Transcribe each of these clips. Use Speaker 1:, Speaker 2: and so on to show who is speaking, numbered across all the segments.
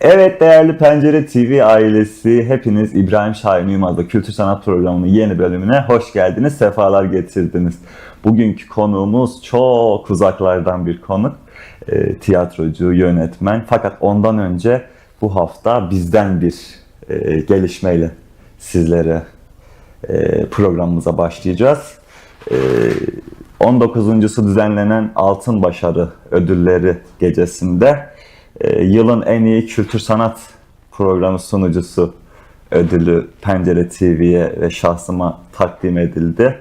Speaker 1: Evet değerli Pencere TV ailesi, hepiniz İbrahim Şahin Yılmaz'da Kültür Sanat Programı'nın yeni bölümüne hoş geldiniz, sefalar getirdiniz. Bugünkü konuğumuz çok uzaklardan bir konuk, e, tiyatrocu, yönetmen. Fakat ondan önce bu hafta bizden bir e, gelişmeyle sizlere e, programımıza başlayacağız. E, 19.sü düzenlenen Altın Başarı Ödülleri gecesinde e, yılın en iyi kültür sanat programı sunucusu ödülü Pencere TV'ye ve şahsıma takdim edildi.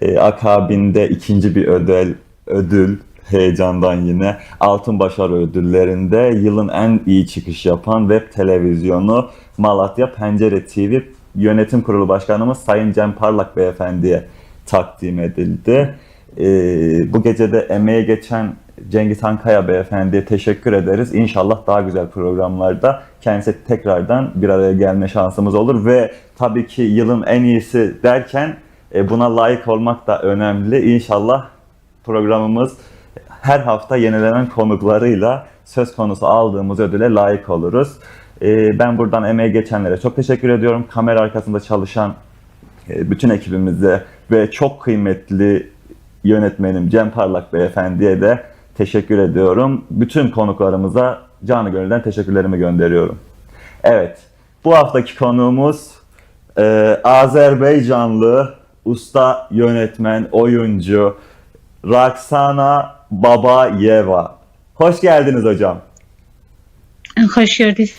Speaker 1: E, akabinde ikinci bir ödül, ödül heyecandan yine Altın Başarı ödüllerinde yılın en iyi çıkış yapan web televizyonu Malatya Pencere TV Yönetim Kurulu Başkanımız Sayın Cem Parlak Beyefendi'ye takdim edildi. E, bu gecede emeğe geçen Cengiz Hankaya Beyefendi'ye teşekkür ederiz. İnşallah daha güzel programlarda kendisi tekrardan bir araya gelme şansımız olur ve tabii ki yılın en iyisi derken e, buna layık olmak da önemli. İnşallah programımız her hafta yenilenen konuklarıyla söz konusu aldığımız ödüle layık oluruz. E, Ben buradan emeğe geçenlere çok teşekkür ediyorum. Kamera arkasında çalışan e, bütün ekibimize ve çok kıymetli yönetmenim Cem Parlak Beyefendi'ye de teşekkür ediyorum. Bütün konuklarımıza canı gönülden teşekkürlerimi gönderiyorum. Evet, bu haftaki konuğumuz e, Azerbaycanlı usta yönetmen, oyuncu Raksana Babayeva. Hoş geldiniz hocam.
Speaker 2: Hoş gördük.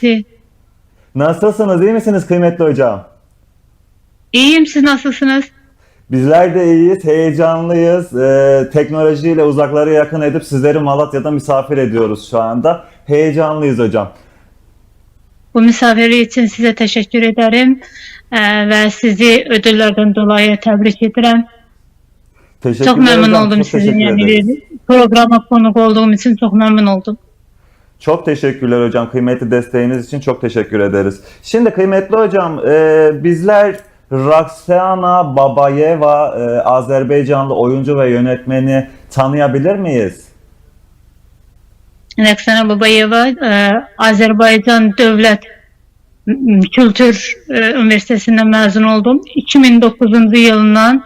Speaker 1: Nasılsınız, iyi misiniz kıymetli hocam?
Speaker 2: İyiyim siz nasılsınız?
Speaker 1: Bizler de iyiyiz, heyecanlıyız. Ee, teknolojiyle uzakları yakın edip sizleri Malatya'da misafir ediyoruz şu anda. Heyecanlıyız hocam.
Speaker 2: Bu misafiri için size teşekkür ederim Ee, ve sizi ödüllerden dolayı tebrik ederim. Çok memnun
Speaker 1: hocam,
Speaker 2: oldum
Speaker 1: çok
Speaker 2: sizin yani programa konuk olduğum için çok memnun oldum.
Speaker 1: Çok teşekkürler hocam. Kıymetli desteğiniz için çok teşekkür ederiz. Şimdi kıymetli hocam, e, bizler Raksana Babayeva, e, Azerbaycanlı oyuncu ve yönetmeni tanıyabilir miyiz?
Speaker 2: Rəqsana Babayeva e, Azərbaycan Dövlət M- Kültür e, Üniversitesindən məzun oldum. 2009-cu yılından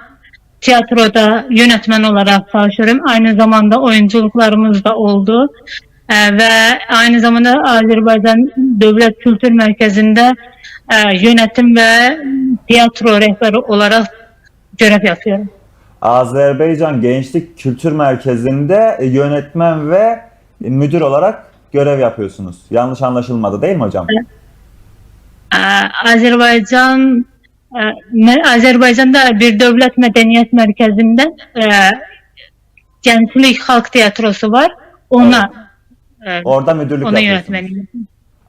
Speaker 2: tiyatroda yönetmen olarak çalışıyorum. Aynı zamanda oyunculuklarımız da oldu. E, ve aynı zamanda Azerbaycan Devlet Kültür Merkezi'nde e, yönetim ve tiyatro rehberi olarak görev yapıyorum.
Speaker 1: Azerbaycan Gençlik Kültür Merkezi'nde yönetmen ve müdür olarak görev yapıyorsunuz. Yanlış anlaşılmadı değil mi hocam?
Speaker 2: Ee, Azerbaycan e, Azerbaycan'da bir devlet medeniyet merkezinde e, Gençlik Halk Tiyatrosu var. Ona e,
Speaker 1: Orada müdürlük
Speaker 2: ona
Speaker 1: yapıyorsunuz.
Speaker 2: yönetmeniyim.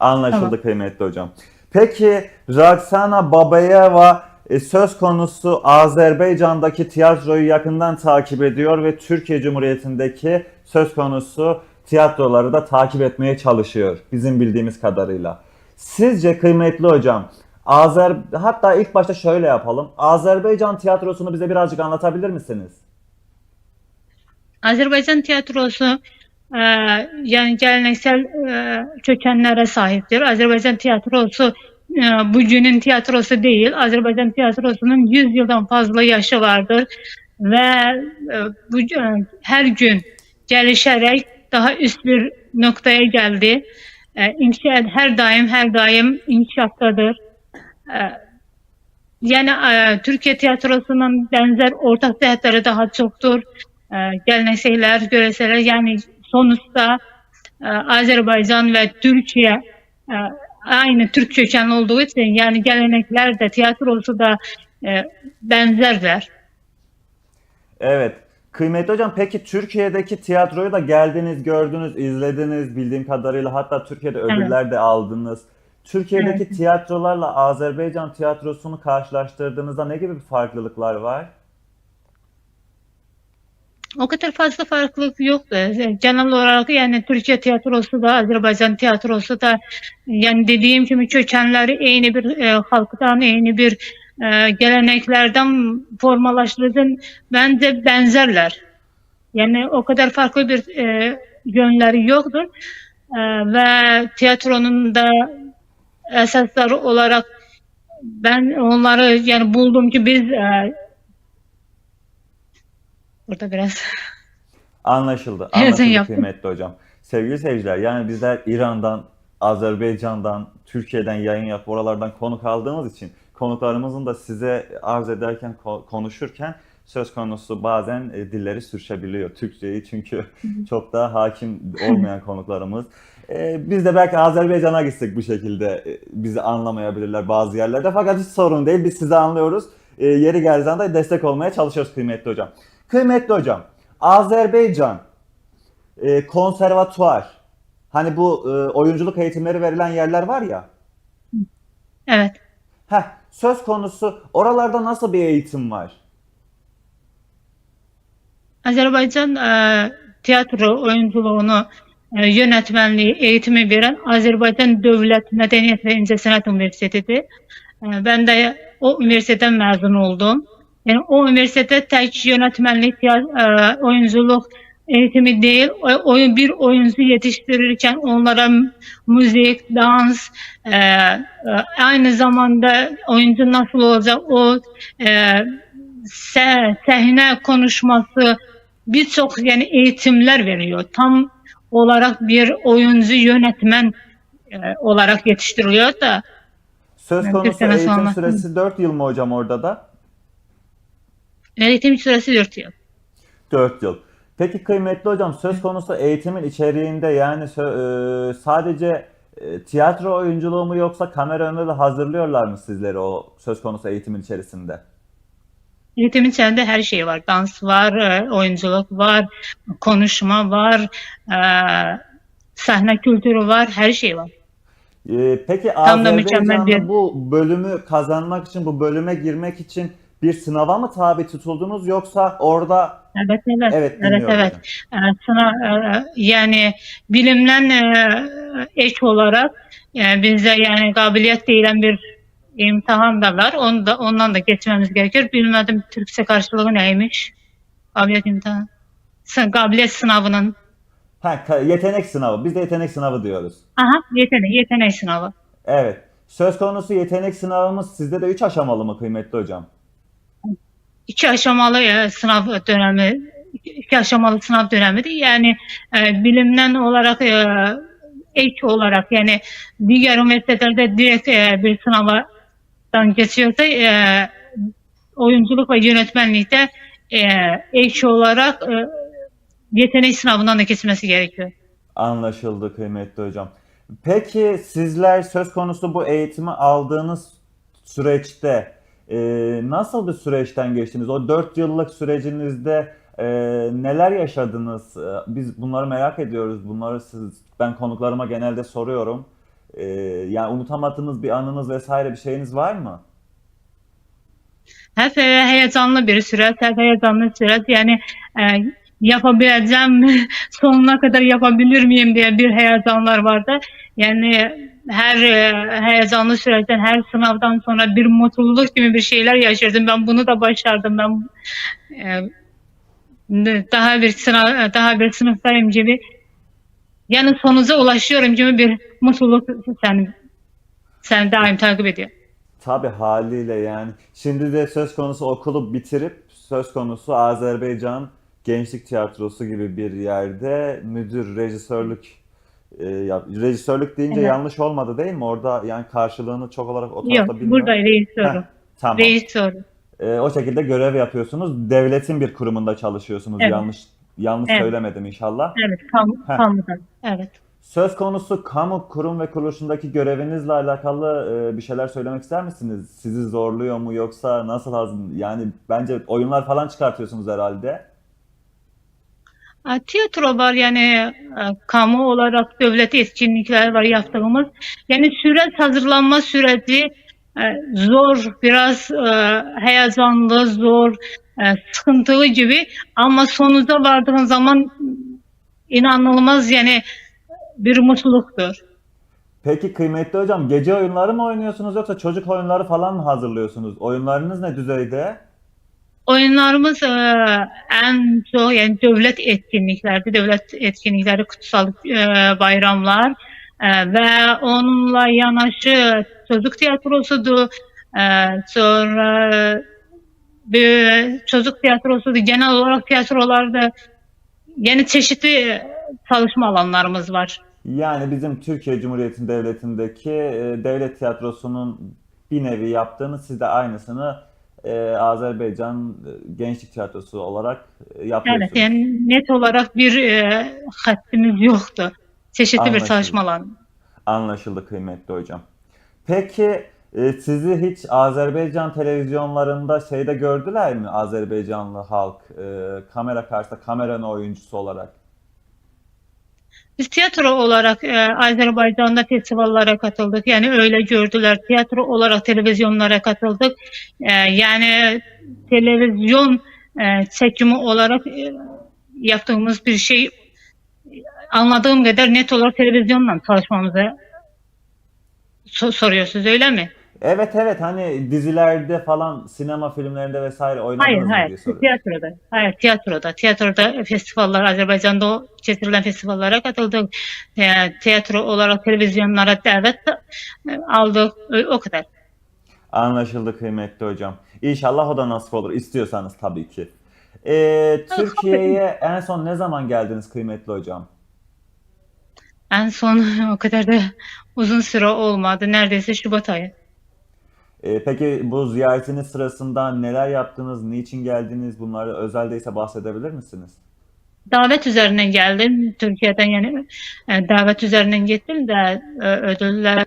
Speaker 1: Anlaşıldı
Speaker 2: Tamam.
Speaker 1: kıymetli hocam. Peki Raksana Babayeva e, söz konusu Azerbaycan'daki tiyatroyu yakından takip ediyor ve Türkiye Cumhuriyeti'ndeki söz konusu tiyatroları da takip etmeye çalışıyor bizim bildiğimiz kadarıyla. Sizce kıymetli hocam Azer hatta ilk başta şöyle yapalım. Azerbaycan tiyatrosunu bize birazcık anlatabilir misiniz?
Speaker 2: Azerbaycan tiyatrosu e, yani geleneksel e, kökenlere sahiptir. Azerbaycan tiyatrosu e, bugünün tiyatrosu değil. Azerbaycan tiyatrosunun 100 yıldan fazla yaşı vardır ve e, bu e, her gün gelişerek daha üst bir noktaya geldi. E, inkişaf her daim her daim inkişaftadır. E, yani e, Türkiye tiyatrosunun benzer ortak cəhətləri daha çoxdur. E, gelenekseler, göreseler yani sonuçta e, Azerbaycan ve Türkiye e, aynı Türk kökenli olduğu için yani gelenekler de tiyatrosu da e, benzerler.
Speaker 1: Evet. Kıymetli hocam peki Türkiye'deki tiyatroyu da geldiniz, gördünüz, izlediniz bildiğim kadarıyla hatta Türkiye'de ödüller de aldınız. Türkiye'deki tiyatrolarla Azerbaycan tiyatrosunu karşılaştırdığınızda ne gibi farklılıklar var?
Speaker 2: O kadar fazla farklılık yoktu. Genel olarak yani Türkiye tiyatrosu da Azerbaycan tiyatrosu da yani dediğim gibi kökenleri aynı bir e, halktan, aynı bir e, geleneklerden formalaştırdım. Bence benzerler. Yani o kadar farklı bir e, yönleri yoktur. e, ve tiyatronun da esasları olarak ben onları yani buldum ki biz e, burada biraz
Speaker 1: Anlaşıldı. Anlaşıldı kıymetli hocam. Sevgili seyirciler yani bizler İran'dan, Azerbaycan'dan, Türkiye'den yayın yapıp oralardan konuk aldığımız için konuklarımızın da size arz ederken, ko- konuşurken söz konusu bazen e, dilleri sürçebiliyor. Türkçeyi çünkü çok daha hakim olmayan konuklarımız. E, biz de belki Azerbaycan'a gitsek bu şekilde e, bizi anlamayabilirler bazı yerlerde. Fakat hiç sorun değil. Biz sizi anlıyoruz. E, yeri geldiği zaman da destek olmaya çalışıyoruz kıymetli hocam. Kıymetli hocam, Azerbaycan e, konservatuvar hani bu e, oyunculuk eğitimleri verilen yerler var ya.
Speaker 2: evet
Speaker 1: Heh, söz konusu oralarda nasıl bir eğitim var?
Speaker 2: Azerbaycan e, tiyatro oyunculuğunu e, yönetmenliği eğitimi veren Azerbaycan Devlet Medeniyet ve İnce Sanat Üniversitesi'dir. E, ben de o üniversiteden mezun oldum. Yani o üniversitede tek yönetmenlik, tiya- e, oyunculuk eğitimi değil, oyun bir oyuncu yetiştirirken onlara müzik, dans, e, e, aynı zamanda oyuncu nasıl olacak, o e, sahne konuşması birçok yani eğitimler veriyor. Tam olarak bir oyuncu yönetmen e, olarak yetiştiriliyor da
Speaker 1: Söz konusu eğitim süresi 4 yıl mı hocam orada da?
Speaker 2: Eğitim süresi 4 yıl.
Speaker 1: 4 yıl. Peki kıymetli hocam söz konusu eğitimin içeriğinde yani sö- e, sadece e, tiyatro oyunculuğu mu yoksa kamera önünde de hazırlıyorlar mı sizleri o söz konusu eğitimin içerisinde?
Speaker 2: Eğitimin içerisinde her şey var. Dans var, e, oyunculuk var, konuşma var, e, sahne kültürü var, her şey var.
Speaker 1: Ee, peki
Speaker 2: Tam da mükemmel bir-
Speaker 1: bu bölümü kazanmak için, bu bölüme girmek için bir sınava mı tabi tutuldunuz yoksa orada
Speaker 2: Evet, evet,
Speaker 1: evet
Speaker 2: evet, evet.
Speaker 1: hocam.
Speaker 2: E, sınav, e, yani bilimden e, ek olarak yani bize yani kabiliyet denilen bir imtihan da var. Onu da, ondan da geçmemiz gerekir. Bilmedim Türkçe karşılığı neymiş? Kabiliyet imtihanı. Sı- Kabiliyet sınavının.
Speaker 1: Ha, ka- yetenek sınavı. Biz de yetenek sınavı diyoruz.
Speaker 2: Aha yetenek, yetenek sınavı.
Speaker 1: Evet. Söz konusu yetenek sınavımız sizde de 3 aşamalı mı kıymetli hocam?
Speaker 2: İki aşamalı e, sınav dönemi, iki aşamalı sınav dönemidir. Yani e, bilimden olarak e, ek olarak yani diğer üniversitelerde direkt e, bir sınavdan geçiyorsa e, oyunculuk ve yönetmenlikte e, ek olarak e, yetenek sınavından da geçmesi gerekiyor.
Speaker 1: Anlaşıldı kıymetli hocam. Peki sizler söz konusu bu eğitimi aldığınız süreçte e, nasıl bir süreçten geçtiniz? O 4 yıllık sürecinizde e, neler yaşadınız? E, biz bunları merak ediyoruz. Bunları siz, ben konuklarıma genelde soruyorum. E, yani unutamadığınız bir anınız vesaire bir şeyiniz var mı?
Speaker 2: Hep e, heyecanlı bir süreç, hep heyecanlı süreç. Yani e, yapabileceğim, sonuna kadar yapabilir miyim diye bir heyecanlar vardı. Yani her e, heyecanlı süreçten, her sınavdan sonra bir mutluluk gibi bir şeyler yaşadım. Ben bunu da başardım. Ben e, daha bir sınav, daha bir sınıftayım gibi. Yani sonuca ulaşıyorum gibi bir mutluluk sen sen daim takip ediyor.
Speaker 1: Tabii haliyle yani. Şimdi de söz konusu okulu bitirip söz konusu Azerbaycan Gençlik Tiyatrosu gibi bir yerde müdür, rejisörlük e, yap- rejisörlük deyince
Speaker 2: Evet.
Speaker 1: yanlış olmadı değil mi? Orada yani karşılığını çok olarak o
Speaker 2: Yok,
Speaker 1: tarafta bilmiyorum.
Speaker 2: burada reis
Speaker 1: Heh, tamam.
Speaker 2: Reis soru.
Speaker 1: E, o şekilde görev yapıyorsunuz. Devletin bir kurumunda çalışıyorsunuz.
Speaker 2: Evet.
Speaker 1: Yanlış yanlış
Speaker 2: Evet.
Speaker 1: söylemedim inşallah.
Speaker 2: Evet, kamu,
Speaker 1: Heh.
Speaker 2: kamudan. Evet.
Speaker 1: Söz konusu kamu kurum ve kuruluşundaki görevinizle alakalı e, bir şeyler söylemek ister misiniz? Sizi zorluyor mu yoksa nasıl? Yani bence oyunlar falan çıkartıyorsunuz herhalde.
Speaker 2: Tiyatro var yani e, kamu olarak devlet etkinlikler var yaptığımız. Yani süreç hazırlanma süreci e, zor, biraz e, heyecanlı, zor, sıkıntılı gibi ama sonuca vardığın zaman inanılmaz yani bir mutluluktur.
Speaker 1: Peki kıymetli hocam gece oyunları mı oynuyorsunuz yoksa çocuk oyunları falan mı hazırlıyorsunuz? Oyunlarınız ne düzeyde?
Speaker 2: Oyunlarımız e, en çok yani devlet etkinliklerdi. Devlet etkinlikleri, kutsal e, bayramlar e, ve onunla yanaşı çocuk tiyatrosudu. E, sonra bir çocuk tiyatrosudu. Genel olarak tiyatrolarda yeni çeşitli çalışma alanlarımız var.
Speaker 1: Yani bizim Türkiye Cumhuriyeti Devleti'ndeki devlet tiyatrosunun bir nevi yaptığını siz de aynısını e, Azerbaycan e, Gençlik Tiyatrosu olarak e, yapıyorsunuz.
Speaker 2: Evet yani net olarak bir e, hattimiz yoktu. Çeşitli bir
Speaker 1: Anlaşıldı.
Speaker 2: çalışma alanı.
Speaker 1: Anlaşıldı kıymetli hocam. Peki e, sizi hiç Azerbaycan televizyonlarında şeyde gördüler mi Azerbaycanlı halk e, kamera karşısında kameranın oyuncusu olarak?
Speaker 2: Biz tiyatro olarak e, Azerbaycan'da festivallere katıldık. Yani öyle gördüler. Tiyatro olarak televizyonlara katıldık. E, yani televizyon e, çekimi olarak e, yaptığımız bir şey anladığım kadar net olarak televizyonla çalışmamızı so- soruyorsunuz öyle mi?
Speaker 1: Evet evet hani dizilerde falan sinema filmlerinde vesaire
Speaker 2: Hayır
Speaker 1: oynadınız diye
Speaker 2: hayır
Speaker 1: soruyorum.
Speaker 2: tiyatroda. Hayır tiyatroda. Tiyatroda festivaller Azerbaycan'da o getirilen festivallere katıldık. E, tiyatro olarak televizyonlara davet e, aldık. O kadar.
Speaker 1: Anlaşıldı kıymetli hocam. İnşallah o da nasip olur. İstiyorsanız tabii ki. Ee, Türkiye'ye en son ne zaman geldiniz kıymetli hocam?
Speaker 2: En son o kadar da uzun süre olmadı. Neredeyse Şubat ayı.
Speaker 1: Ee, peki bu ziyaretiniz sırasında neler yaptınız, niçin geldiniz? Bunları özeldeyse bahsedebilir misiniz?
Speaker 2: Davet üzerinden geldim. Türkiye'den yani e, davet üzerinden gittim de e, ödüller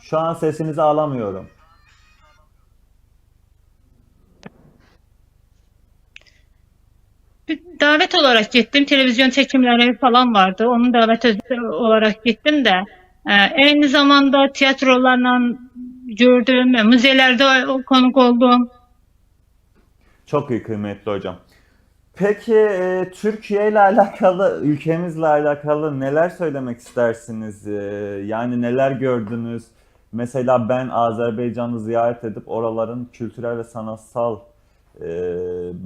Speaker 1: Şu an sesinizi alamıyorum.
Speaker 2: Davet olarak gittim. Televizyon çekimleri falan vardı. Onun davet öz- olarak gittim de e, aynı zamanda tiyatrolarla gördüğüm, e, müzelerde konuk olduğum
Speaker 1: Çok iyi kıymetli hocam. Peki e, Türkiye ile alakalı, ülkemizle alakalı neler söylemek istersiniz? E, yani neler gördünüz? Mesela ben Azerbaycan'ı ziyaret edip oraların kültürel ve sanatsal e,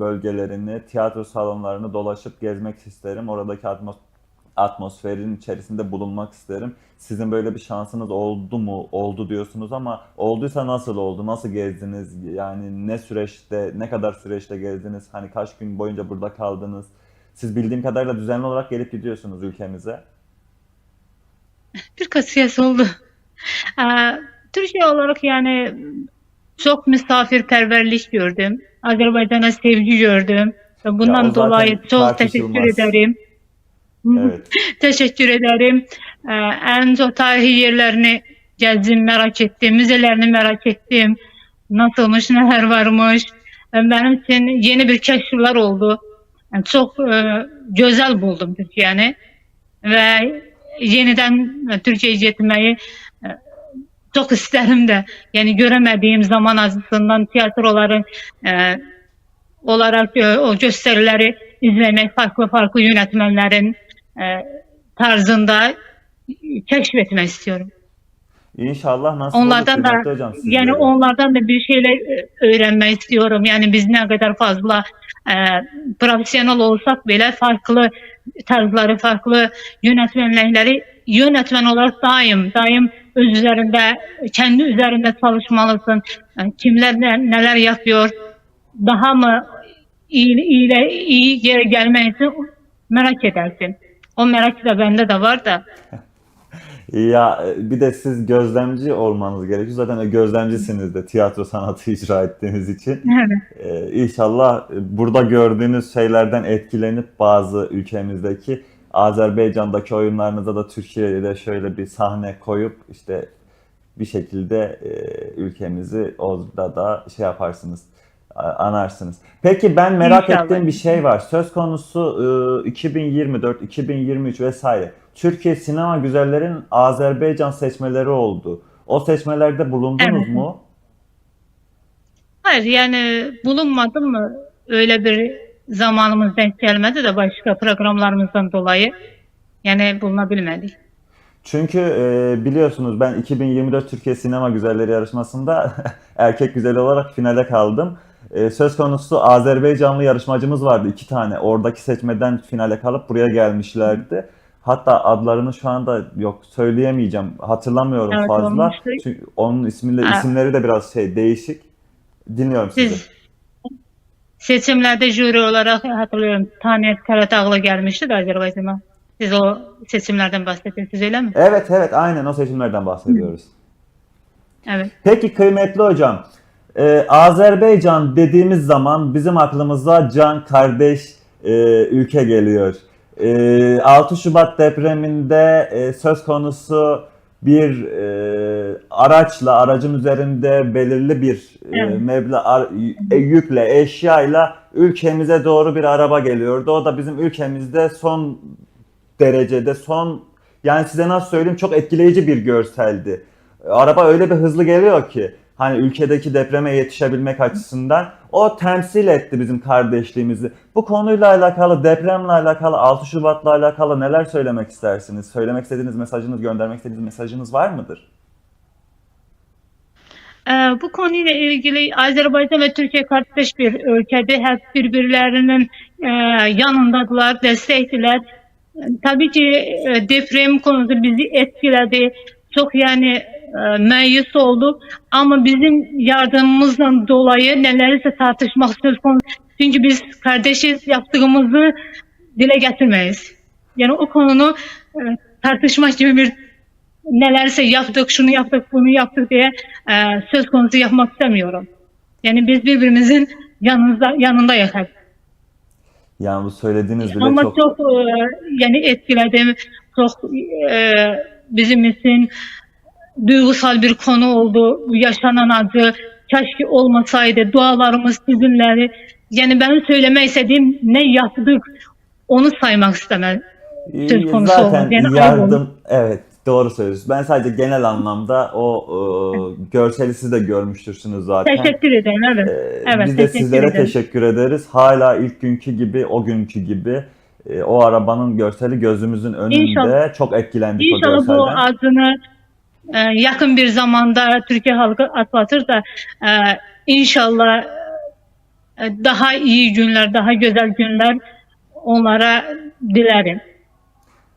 Speaker 1: bölgelerini, tiyatro salonlarını dolaşıp gezmek isterim. Oradaki atmos- atmosferin içerisinde bulunmak isterim. Sizin böyle bir şansınız oldu mu? Oldu diyorsunuz ama olduysa nasıl oldu? Nasıl gezdiniz? Yani ne süreçte, ne kadar süreçte gezdiniz? Hani kaç gün boyunca burada kaldınız? Siz bildiğim kadarıyla düzenli olarak gelip gidiyorsunuz ülkemize.
Speaker 2: birkaç yaz oldu. Türkiye olarak yani çok misafirperverlik gördüm. Azerbaycan'a sevgi gördüm.
Speaker 1: Ya
Speaker 2: Bundan
Speaker 1: zaten
Speaker 2: dolayı çok teşekkür ederim.
Speaker 1: Evet.
Speaker 2: Teşekkür ederim. Ee, en çok tarihi yerlerini gezdim, merak ettim. Müzelerini merak ettim. Nasılmış, neler varmış. Benim için yeni bir keşifler oldu. Yani çok e, güzel buldum Türkiye'ni. Ve yeniden Türkiye'ye gitmeyi çok isterim de. Yani göremediğim zaman azından tiyatroların e, olarak e, o gösterileri izlemek, farklı farklı yönetmenlerin e, tarzında keşfetmek istiyorum.
Speaker 1: İnşallah nasıl olur
Speaker 2: Onlardan da
Speaker 1: kıymetli hocam sizlere.
Speaker 2: yani onlardan da bir şeyler e, öğrenmek istiyorum. Yani biz ne kadar fazla e, profesyonel olsak bile farklı tarzları, farklı yönetmenlikleri yönetmen olarak daim, daim öz üzerinde, kendi üzerinde çalışmalısın. Yani kimler ne- neler yapıyor, daha mı iyi, iyi, iyi yere gelmek için merak edersin. O merak da bende de var da.
Speaker 1: Ya bir de siz gözlemci olmanız gerekiyor. Zaten gözlemcisiniz de tiyatro sanatı icra ettiğiniz için.
Speaker 2: Evet.
Speaker 1: Ee, İnşallah burada gördüğünüz şeylerden etkilenip bazı ülkemizdeki Azerbaycan'daki oyunlarınıza da Türkiye'de şöyle bir sahne koyup işte bir şekilde e, ülkemizi orada da şey yaparsınız, anarsınız. Peki ben merak
Speaker 2: İnşallah.
Speaker 1: ettiğim bir şey var. Söz konusu e, 2024, 2023 vesaire. Türkiye Sinema Güzellerin Azerbaycan seçmeleri oldu. O seçmelerde bulundunuz
Speaker 2: Evet.
Speaker 1: mu?
Speaker 2: Hayır yani bulunmadım mı öyle bir zamanımız denk gelmedi de başka programlarımızdan dolayı yani bulunabilmedik.
Speaker 1: Çünkü e, biliyorsunuz ben 2024 Türkiye Sinema Güzelleri yarışmasında erkek güzeli olarak finale kaldım. E, söz konusu Azerbaycanlı yarışmacımız vardı iki tane. Oradaki seçmeden finale kalıp buraya gelmişlerdi. Hatta adlarını şu anda yok söyleyemeyeceğim. Hatırlamıyorum
Speaker 2: Evet,
Speaker 1: fazla.
Speaker 2: olmuştu.
Speaker 1: Çünkü onun ismiyle isimleri de biraz şey değişik. Dinliyorum sizi.
Speaker 2: Siz seçimlerde jüri olarak hatırlıyorum Taniyet Karatağlı gelmişti de Azerbaycan'a. Siz o seçimlerden bahsediyorsunuz öyle mi?
Speaker 1: Evet evet aynen o seçimlerden bahsediyoruz.
Speaker 2: Evet.
Speaker 1: Peki kıymetli hocam, e, Azerbaycan dediğimiz zaman bizim aklımıza can kardeş e, ülke geliyor. E, 6 Şubat depreminde e, söz konusu bir e, araçla, aracın üzerinde belirli bir e,
Speaker 2: Evet.
Speaker 1: meblağ ar- e, yükle, eşyayla ülkemize doğru bir araba geliyordu. O da bizim ülkemizde son derecede, son yani size nasıl söyleyeyim çok etkileyici bir görseldi. Araba öyle bir hızlı geliyor ki hani ülkedeki depreme yetişebilmek açısından o temsil etti bizim kardeşliğimizi. Bu konuyla alakalı, depremle alakalı, 6 Şubat'la alakalı neler söylemek istersiniz? Söylemek istediğiniz mesajınız, göndermek istediğiniz mesajınız var mıdır?
Speaker 2: Ee, bu konuyla ilgili Azerbaycan ve Türkiye kardeş bir ülkede hep birbirlerinin e, yanındadılar, destektiler. Tabii ki e, deprem konusu bizi etkiledi. Çok yani meyus olduk ama bizim yardımımızdan dolayı nelerse tartışmak söz konusu. Çünkü biz kardeşiz yaptığımızı dile getirmeyiz. Yani o konunu e, tartışmak gibi bir nelerse yaptık, şunu yaptık, bunu yaptık diye e, söz konusu yapmak istemiyorum. Yani biz birbirimizin yanında yanındayız hep.
Speaker 1: Yani bu söylediğiniz bile
Speaker 2: Ama
Speaker 1: çok...
Speaker 2: çok, e, yani etkiledim. Çok e, bizim için duygusal bir konu oldu. Bu yaşanan acı keşke olmasaydı. Dualarımız sizinleri. Yani ben söylemek istediğim ne yaptık onu saymak istemem. söz konusu
Speaker 1: Zaten
Speaker 2: olmaz. Yani
Speaker 1: yardım, evet doğru söylüyorsunuz. Ben sadece genel anlamda o e, görseli siz de görmüştürsünüz zaten.
Speaker 2: Teşekkür ederim. Evet.
Speaker 1: Ee,
Speaker 2: Evet,
Speaker 1: Biz de sizlere
Speaker 2: ederim.
Speaker 1: teşekkür ederiz. Hala ilk günkü gibi, o günkü gibi e, o arabanın görseli gözümüzün önünde.
Speaker 2: İnşallah-
Speaker 1: Çok etkilendik o
Speaker 2: İnşallah bu
Speaker 1: görselden.
Speaker 2: acını e, yakın bir zamanda Türkiye halkı atlatır da e, inşallah e, daha iyi günler, daha güzel günler onlara dilerim.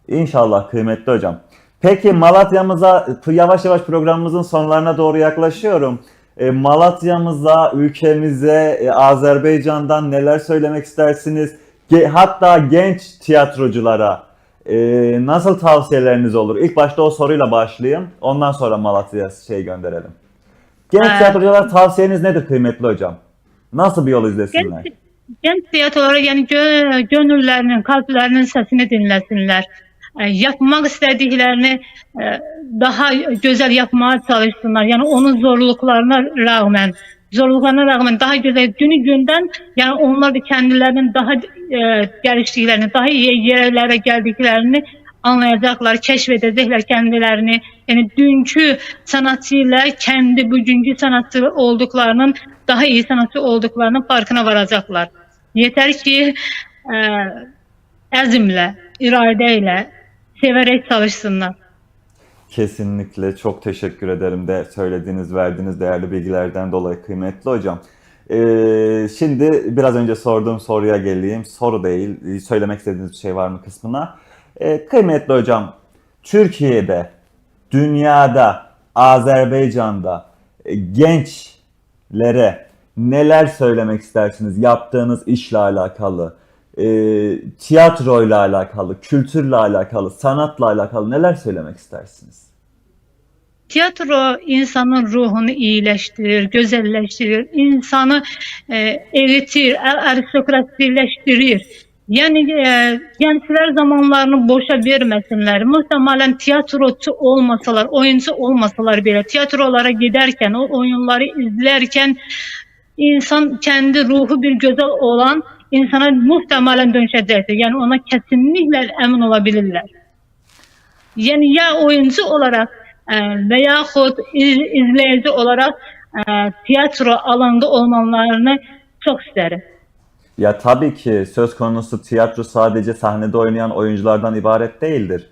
Speaker 1: İnşallah kıymetli hocam. Peki Malatya'mıza yavaş yavaş programımızın sonlarına doğru yaklaşıyorum. E, Malatya'mıza, ülkemize, e, Azerbaycan'dan neler söylemek istersiniz? Hatta genç tiyatroculara e, nasıl tavsiyeleriniz olur? İlk başta o soruyla başlayayım. Ondan sonra Malatya'ya şey gönderelim. Genç
Speaker 2: Ee,
Speaker 1: tiyatroculara tavsiyeniz nedir kıymetli hocam? Nasıl bir yol izlesinler?
Speaker 2: Genç, genç tiyatrolara yani gö- gönüllerinin, kalplerinin sesini dinlesinler. E, yapmak istediklerini e, daha güzel yapmaya çalışsınlar. Yani onun zorluklarına rağmen, zorluklarına rağmen daha güzel günü günden yani onlar da kendilerinin daha e, daha iyi yerlere geldiklerini anlayacaklar, keşfedecekler kendilerini. Yani dünkü sanatçıyla kendi bugünkü sanatçı olduklarının daha iyi sanatçı olduklarının farkına varacaklar. Yeter ki e, azimle, iradeyle, severek çalışsınlar.
Speaker 1: Kesinlikle çok teşekkür ederim de söylediğiniz, verdiğiniz değerli bilgilerden dolayı kıymetli hocam. Ee, şimdi biraz önce sorduğum soruya geleyim. Soru değil, söylemek istediğiniz bir şey var mı kısmına. Ee, kıymetli hocam, Türkiye'de, dünyada, Azerbaycan'da e, gençlere neler söylemek istersiniz yaptığınız işle alakalı? e, tiyatroyla alakalı, kültürle alakalı, sanatla alakalı neler söylemek istersiniz?
Speaker 2: Tiyatro insanın ruhunu iyileştirir, güzelleştirir, insanı e, eritir, ar- aristokrasileştirir. Yani e, gençler zamanlarını boşa vermesinler. Muhtemelen tiyatrocu olmasalar, oyuncu olmasalar bile tiyatrolara giderken, o oyunları izlerken insan kendi ruhu bir güzel olan insana muhtemelen dönüşecektir. Yani ona kesinlikle emin olabilirler. Yani ya oyuncu olarak veyahut iz- izleyici olarak e, tiyatro alanında olmalarını çok isterim.
Speaker 1: Ya tabii ki söz konusu tiyatro sadece sahnede oynayan oyunculardan ibaret değildir.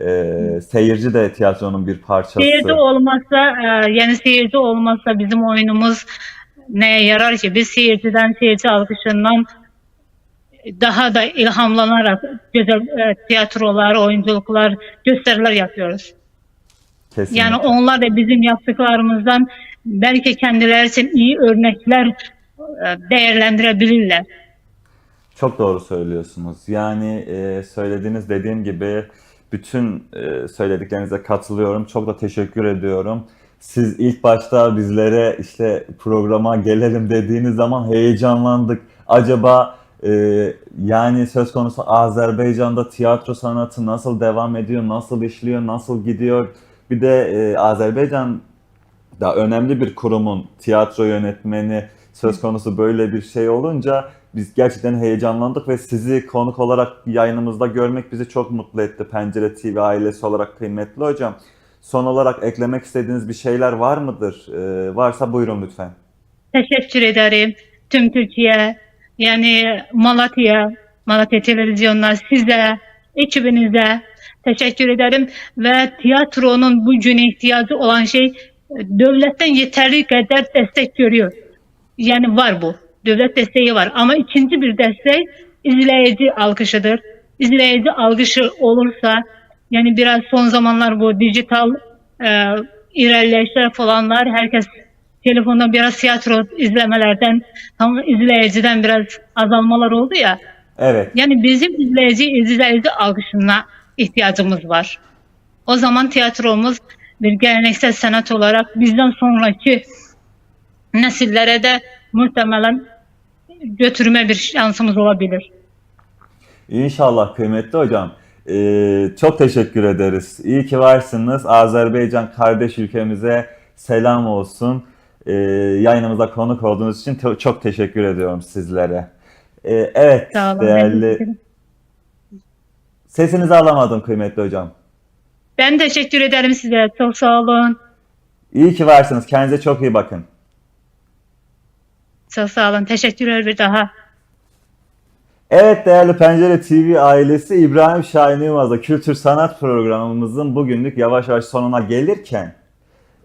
Speaker 1: Ee, seyirci de tiyatronun bir parçası.
Speaker 2: Seyirci olmazsa, e, yani seyirci olmazsa bizim oyunumuz neye yarar ki? Biz seyirciden, seyirci alkışından daha da ilhamlanarak güzel e, tiyatrolar, oyunculuklar, gösteriler yapıyoruz.
Speaker 1: Kesinlikle.
Speaker 2: Yani onlar da bizim yaptıklarımızdan belki kendileri için iyi örnekler e, değerlendirebilirler.
Speaker 1: Çok doğru söylüyorsunuz. Yani e, söylediğiniz dediğim gibi bütün e, söylediklerinize katılıyorum. Çok da teşekkür ediyorum. Siz ilk başta bizlere işte programa gelelim dediğiniz zaman heyecanlandık. Acaba e, yani söz konusu Azerbaycan'da tiyatro sanatı nasıl devam ediyor, nasıl işliyor, nasıl gidiyor? Bir de e, Azerbaycan da önemli bir kurumun tiyatro yönetmeni söz konusu böyle bir şey olunca biz gerçekten heyecanlandık ve sizi konuk olarak yayınımızda görmek bizi çok mutlu etti. Pencere TV ailesi olarak kıymetli hocam. Son olarak eklemek istediğiniz bir şeyler var mıdır? Ee, varsa buyurun lütfen.
Speaker 2: Teşekkür ederim tüm Türkiye, yani Malatya, Malatya Televizyonuna, size, ekibinize teşekkür ederim. Ve tiyatronun bugün ihtiyacı olan şey devletten yeterli kadar destek görüyor. Yani var bu. Devlet desteği var. Ama ikinci bir destek izleyici alkışıdır. İzleyici alkışı olursa yani biraz son zamanlar bu dijital e, ilerleyişler falanlar herkes telefonda biraz tiyatro izlemelerden tam izleyiciden biraz azalmalar oldu ya.
Speaker 1: Evet,
Speaker 2: Yani bizim izleyici izleyici algısına ihtiyacımız var. O zaman tiyatromuz bir geleneksel sanat olarak bizden sonraki nesillere de muhtemelen götürme bir şansımız olabilir.
Speaker 1: inşallah kıymetli hocam. Ee, çok teşekkür ederiz. İyi ki varsınız. Azerbaycan kardeş ülkemize selam olsun. Ee, yayınımıza konuk olduğunuz için çok teşekkür ediyorum sizlere. Ee, evet, değerli... Sesinizi alamadım kıymetli hocam.
Speaker 2: Ben teşekkür ederim size. Çok sağ olun.
Speaker 1: İyi ki varsınız. Kendinize çok iyi bakın.
Speaker 2: Çok sağ olun. Teşekkürler bir daha.
Speaker 1: Evet değerli Pencere TV ailesi İbrahim Şahin Yılmaz'la kültür sanat programımızın bugünlük yavaş yavaş sonuna gelirken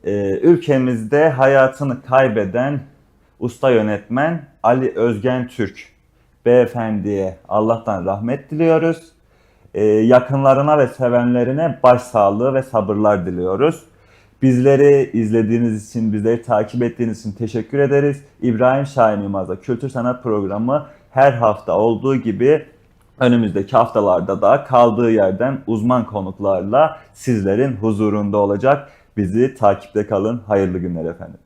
Speaker 1: e, ülkemizde hayatını kaybeden usta yönetmen Ali Özgen Türk beyefendiye Allah'tan rahmet diliyoruz. E, yakınlarına ve sevenlerine başsağlığı ve sabırlar diliyoruz. Bizleri izlediğiniz için, bizleri takip ettiğiniz için teşekkür ederiz. İbrahim Şahin Yılmaz'la Kültür Sanat Programı her hafta olduğu gibi önümüzdeki haftalarda da kaldığı yerden uzman konuklarla sizlerin huzurunda olacak. Bizi takipte kalın. Hayırlı günler efendim.